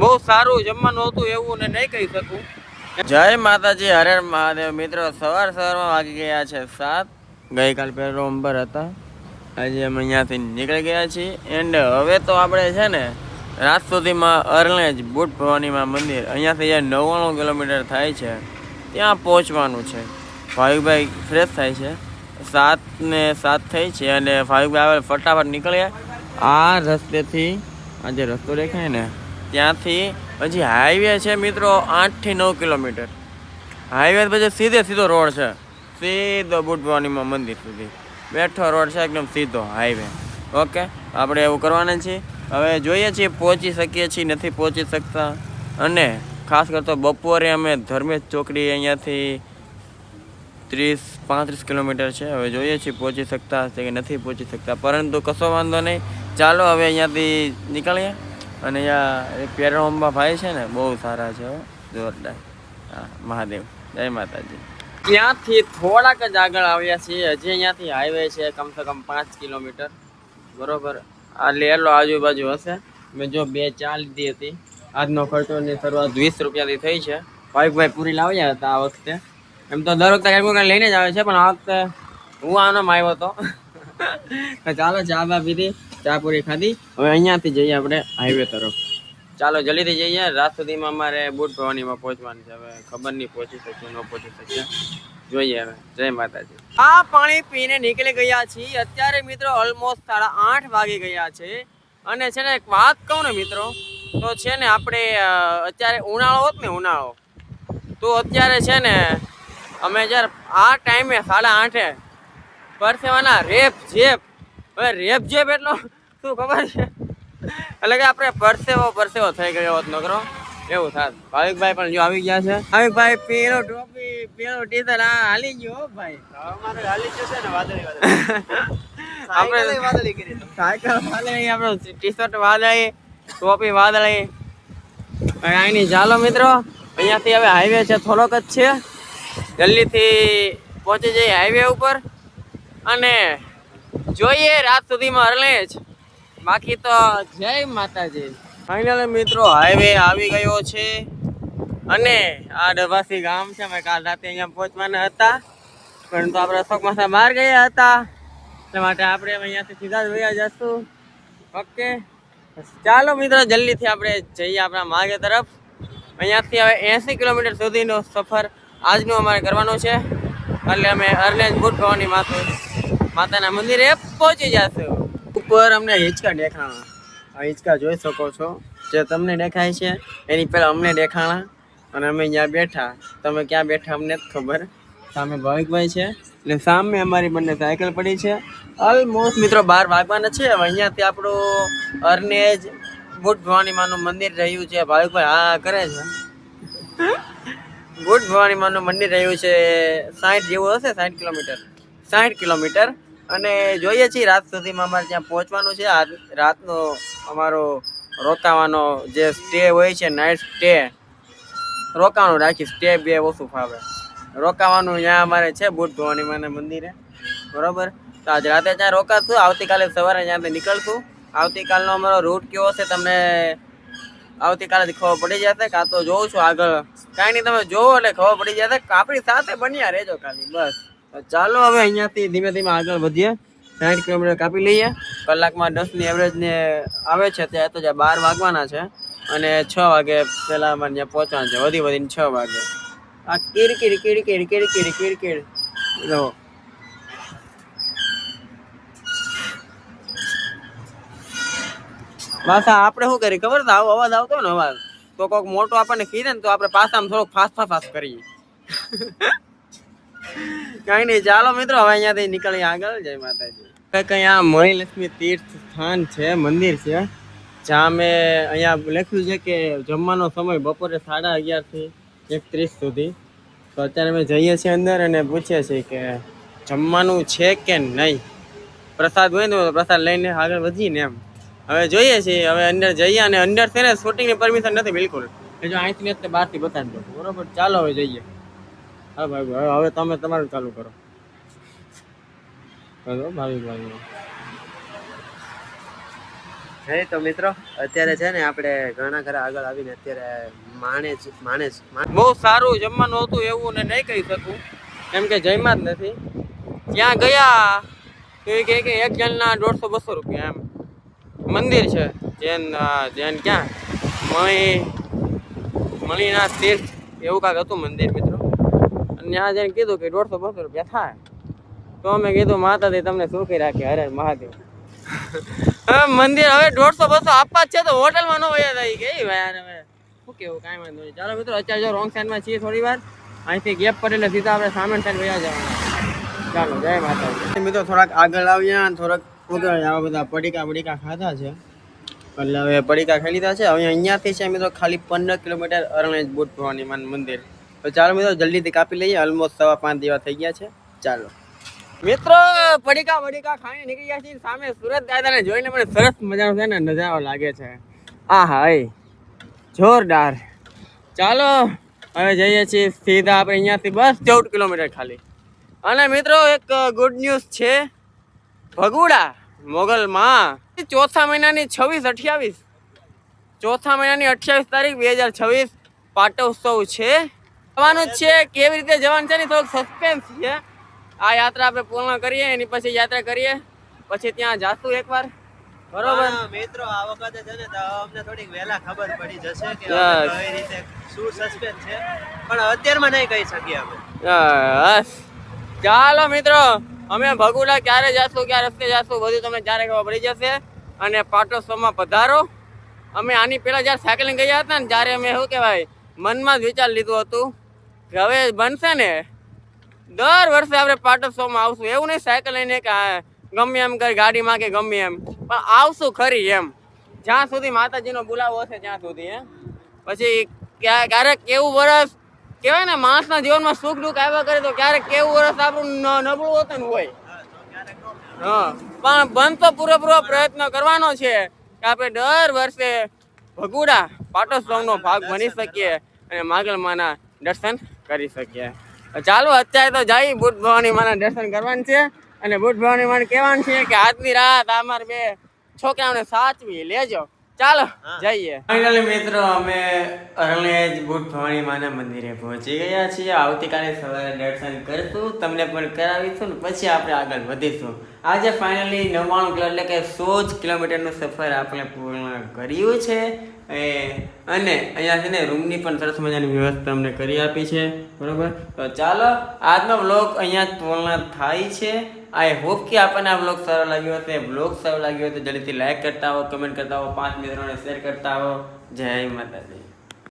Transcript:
બહુ સારું જમવાનું હતું એવું ને નહીં કહી શકું. જય માતાજી, હરે મહાદેવ. મિત્રો, સવાર સવારમાં વાગી ગયા છે સાત. ગઈકાલ પહેલો અંબર હતા. આજે અમે અહીંયાથી નીકળી ગયા છીએ. એન્ડ હવે તો આપણે છે ને, રાત સુધીમાં અરણેજ બુટ ભવાનીમાં મંદિર. અહીંયાથી જે નવ્વાણું કિલોમીટર થાય છે. ત્યાં પહોંચવાનું છે. ભાવિકભાઈ ફ્રેશ થાય છે. સાત ને સાત થઈ છે અને ભાવિકભાઈ આવે ફટાફટ નીકળ્યા. આ રસ્તેથી, આ જે રસ્તો દેખાય ને ત્યાંથી પછી હાઈવે છે મિત્રો આઠથી નવ કિલોમીટર. હાઈવે પછી સીધે સીધો રોડ છે. સીધો બુટવાનીમાં મંદિર સુધી. બેઠો રોડ છે એકદમ સીધો હાઈવે ઓકે આપણે એવું કરવાના છીએ. હવે જોઈએ છીએ પહોંચી શકીએ છીએ, નથી પહોંચી શકતા. અને ખાસ કરતો બપોરે અમે ધર્મેશ ચોકડી અહીંયાથી ત્રીસ, પાંત્રીસ કિલોમીટર છે. હવે જોઈએ છીએ પહોંચી શકતા હશે કે નથી પહોંચી શકતા. પરંતુ કશો વાંધો નહીં. ચાલો હવે અહીંયાથી નીકળીએ. અને અહીંયા એક પેરણોમાં ભાઈ છે ને, બહુ સારા છે જોરદાર. હા, મહાદેવ. જય માતાજી. ત્યાંથી થોડાક જ આગળ આવ્યા છીએ. હજી અહીંયાથી હાઈવે છે, કમસે કમ પાંચ કિલોમીટર. બરોબર? આ લેલો આજુબાજુ હશે. મેં જો બે ચા લીધી હતી. આજનો ખર્ચોની શરૂઆત વીસ રૂપિયાથી થઈ છે. ભાઈ પૂરી લાવ્યા હતા આ વખતે. એમ તો દર વખતે કંઈક લઈને જ આવે છે, પણ આ વખતે હું આનમ આવ્યો હતો ચાલો, ચા બા પીધી ચા પૂરી ખાધી. હવે અહીંયાથી જઈએ આપણે હાઈવે તરફ. ચાલો, જલ્દીથી જઈએ. રાત સુધીમાં અમારે બુટ ભવાનીમાં પહોંચવાનું છે. હવે ખબર નહીં પહોંચી શકીએ, ન પહોંચી શકીએ. જોઈએ હવે. જય માતાજી. આ પાણી પીને નીકળી ગયા છીએ. અત્યારે મિત્રો ઓલમોસ્ટ સાડા આઠ વાગી ગયા છે. અને છે ને એક વાત કહું મિત્રો, તો છે ને આપણે અત્યારે ઉનાળો હોત ને ઉનાળો, તો અત્યારે છે ને અમે જ્યારે આ ટાઈમે સાડા આઠે પરસેવાના રેપ જેપ હવે રેપ જે એટલો શું ખબર છે? એટલે કે આપણે પરસેવો પરસેવો થઈ ગયો હોત નકરો. એવું થાત. ભાવિકભાઈ પણ જો આવી ગયા છે. ભાવિકભાઈ પેલો ટોપી પેલો ટીશર્ટ આ હાલી ગયો ભાઈ. આપણે સાયકલ વાદળી આપણો ટી-શર્ટ વાદળી ટોપી વાદળી. અહીંની ચાલો મિત્રો અહીંયાથી હવે હાઈવે છે થોડોક જ છે. જલ્દીથી પહોંચી જઈએ હાઈવે ઉપર. અને જોઈએ, રાત સુધીમાં અરલેજ બાકી તો જય માતાજી. ફાઇનલ મિત્રો હાઈવે આવી ગયો છે. અને આ ડભાસી ગામ છે, અમે કાલ રાતે અહીંયા પહોંચવાના હતા. પરંતુ આપણે અશોક માસા બહાર ગયા હતા. એટલા માટે આપણે અહીંયાથી સીધા જ વયા જશું. ઓકે? ચાલો મિત્રો, જલ્દીથી આપણે જઈએ આપણા માર્ગ તરફ. અહીંયાથી હવે એંસી કિલોમીટર સુધીનો સફર આજનો અમારે કરવાનો છે. એટલે અમે અરલેજ બુટ ભવાની માતા માતાના મંદિરે પહોંચી જશું. ઉપર અમને હિંચકા દેખાણા. આ હિંચકા જોઈ શકો છો. જે તમને દેખાય છે, એની પહેલાં અમને દેખાણા. અને અમે અહીંયા બેઠા. તમે ક્યાં બેઠા અમને જ ખબર. સામે ભાવિકભાઈ છે. અને સામે અમારી બંને સાયકલ પડી છે. ઓલમોસ્ટ મિત્રો બાર વાગવાના છે. હવે અહીંયાથી આપણું અરનેજ બુટ ભવાની માનું મંદિર રહ્યું છે. ભાવિકભાઈ, હા કરે છે. બુટ ભવાની માનું મંદિર રહ્યું છે સાઠ જેવું હશે સાઠ કિલોમીટર. સાઠ કિલોમીટર. અને જોઈએ છીએ રાત સુધીમાં અમારે ત્યાં પહોંચવાનું છે. આ રાતનો અમારો રોકાવાનો જે સ્ટે હોય છે નાઇટ સ્ટે રોકાવાનું રાખી સ્ટે બે ઓછું ફાવે. રોકાવાનું ત્યાં અમારે છે બુટ ભવાની માના મંદિરે. બરાબર? તો આજ રાતે ત્યાં રોકાશું. આવતીકાલે સવારે ત્યાંથી નીકળશું. આવતીકાલનો અમારો રૂટ કેવો છે તમને આવતીકાલે ખબર પડી જશે કાં તો જોઉં છું આગળ. કાંઈ નહીં, તમે જોવો એટલે ખબર પડી જશે આપણી સાથે બન્યા રહેજો ખાલી, બસ. ચાલો હવે અહીંયાથી ધીમે ધીમે આગળ વધીએ. સાઠ કિલોમીટર કાપી લઈએ. કલાકમાં દસની એવરેજ ને આવે છે ત્યાં તો જ્યાં બાર વાગવાના છે અને છ વાગે પહેલાં અમારે ત્યાં પહોંચવાનું છે. વધી વધીને છ વાગે. આ કીરકીર કીરકીર કીરકીર કીરકીર જો. પાછા આપણે શું કરીએ? ખબર આવો અવાજ આવતો ને અવાજ તો કોઈક મોટો આપણને કીધે ને તો આપણે પાછા થોડોક ફાસ્ટ ફાસ્ટ કરીએ. કઈ નહીં ચાલો મિત્રો, હવે અહીંયાથી નીકળીએ આગળ. જય માતાજી. કઈ આ મણિલક્ષ્મી તીર્થ સ્થાન છે, મંદિર છે. જ્યાં મેં અહીંયા લખ્યું છે કે જમવાનો સમય બપોરે સાડા અગિયારથી એક ત્રીસ સુધી. તો અત્યારે અમે જઈએ છીએ અંદર અને પૂછીએ છીએ કે જમવાનું છે કે નહીં? પ્રસાદ હોય ને પ્રસાદ લઈને આગળ વધીને એમ. હવે જોઈએ છીએ, હવે અંદર જઈએ અને અંદર છે ને શૂટિંગની પરમિશન નથી, બિલકુલ. જો અહીંથી ને બહારથી બતાવી દો બરોબર? ચાલો હવે જઈએ. હા ભાઈ હવે હવે તમે તમારું ચાલુ કરો. કરો ભાવી ભાઈ હે તો મિત્રો અત્યારે છે ને આપણે ઘણા ખરા આગળ આવીને અત્યારે માણેજ માણેજ બહુ સારું જમવાનું હતું એવું ને નહીં કહી શકું. કેમ કે જમ્યા જ નથી. ત્યાં ગયા તો એ કહે કે એક જણના દોઢસો બસો રૂપિયા એમ. મંદિર છે જૈન જૈન ક્યાં? મણી મણીનાથ તીર્થ એવું કાંક હતું મંદિર મિત્રો. ત્યાં જઈને કીધું કે દોઢસો બસો રૂપિયા થાય. તો અમે કીધું માતાજી તમને સુખી રાખે હરે મહાદેવ. હવે મંદિર હવે દોઢસો બસો આપવા જ છે તો હોટલમાં ન વયા થાય ગઈ હવે શું કેવું કાંઈ વાંધો નહીં. ચાલો મિત્રો અત્યારે જો રોંગ સાઈડમાં છીએ થોડી વાર. અહીંથી ગેપ પડે એટલે સીધા આપણે સામે સાઈડ વયા જવાના. ચાલો જય માતાજી. મિત્રો થોડાક આગળ આવ્યા થોડાક ઉગળ આવા બધા પડીકા પડીકા ખાધા છે. એટલે હવે પડીકા ખાઈ લીધા છે. હવે અહીંયાથી છે મિત્રો ખાલી પંદર કિલોમીટર અરણેજ બુટ ભવાની મંદિર. તો ચાલો મિત્રો, જલ્દીથી કાપી લઈએ. ઓલમોસ્ટ સવા પાંચ દેવા થઈ ગયા છે. ચાલો. મિત્રો પડીકા પડીકા ખાઈને નીકળી ગયા છીએ. સામે સુરત દાદાને જોઈને મને સરસ મજાનો છે ને નજારો લાગે છે. આ હાય. જોરદાર. ચાલો, હવે જઈએ છીએ સીધા આપણે અહીંયાથી બસ ચૌદ કિલોમીટર ખાલી. અને મિત્રો, એક ગુડ ન્યૂઝ છે. ભગુડા મોગલમાં ચોથા મહિનાની છવ્વીસ અઠ્યાવીસ. ચોથા મહિનાની અઠ્યાવીસ તારીખ બે હજાર છવ્વીસ પાટોત્સવ છે. જવાનું જ છે. કેવી રીતે જવાનું છે ને થોડુંક સસ્પેન્સ છે. આ યાત્રા આપણે પૂર્ણ કરીએ એની પછી યાત્રા કરીએ. પછી ત્યાં જાશું એકવાર. બરોબર? મિત્રો આ વખતે છે ને તો અમને થોડીક વહેલા ખબર પડી જશે કે કઈ રીતે શું સસ્પેન્સ છે. પણ અત્યારમાં નહીં કહી શકીએ અમે. ચાલો મિત્રો. અમે ભગુડા ક્યારે જાશું ક્યારે રસ્તે જાશું બધું તમને જ્યારે ખબર પડી જશે. અને પાટોત્સવમાં પધારો. અમે આની પહેલા જ્યારે સાયકલિંગ ગયા હતા ને ત્યારે અમે શું કહેવાય મનમાં જ વિચાર લીધું હતું. હવે બનશે ને, દર વર્ષે આપણે પાટોત્સવમાં આવશું. એવું નહીં સાયકલ લઈને ગમે એમ કરી ગાડીમાં કે ગમે એમ. પણ આવશું ખરી એમ. જ્યાં સુધી માતાજીનો બોલાવો હશે ત્યાં સુધી, હે. પછી ક્યારેક કેવું વરસ, કહેવાય ને, માણસના જીવનમાં સુખ દુઃખ આવ્યા કરે તો ક્યારેક કેવું વરસ આપણું નબળું હોતું હોય. હા. પણ બનતો પૂરેપૂરો પ્રયત્ન કરવાનો છે કે આપણે દર વર્ષે ભગુડા પાટોત્સવનો ભાગ બની શકીએ અને માગલમાના દર્શન કરી શકીએ. ચાલો અત્યારે તો જઈ બુટ ભવાની માના દર્શન કરવાનું છે. અને બુટ ભવાની માને કહેવાનું છે કે આજની રાત અમારે બે છોકરાઓને સાચવી લેજો. ચાલો જઈએ. ફાઇનલી મિત્રો અમે અરણેજ બુટ ભવાની માના મંદિરે પહોંચી ગયા છીએ. આવતીકાલે સવારે દર્શન કરીશું તમને પણ કરાવીશું ને પછી આપણે આગળ વધીશું. આજે ફાઇનલી નવ્વાણું કિલો એટલે કે સો જ કિલોમીટરનું સફર આપણે પૂર્ણ કર્યું છે. અને અહીંયા છે ને રૂમની પણ સરસ મજાની વ્યવસ્થા અમને કરી આપી છે, બરાબર? તો ચાલો, આજનો બ્લોગ અહીંયા પૂર્ણ થાય છે. આઈ હોપ કે આપણને આ બ્લોગ સારો લાગ્યો હશે. બ્લોગ સારો લાગ્યો હોય તો જલ્દીથી લાઈક કરતા હો કમેન્ટ કરતા હો પાંચ મિત્રોને શેર કરતા હો જય માતાજી.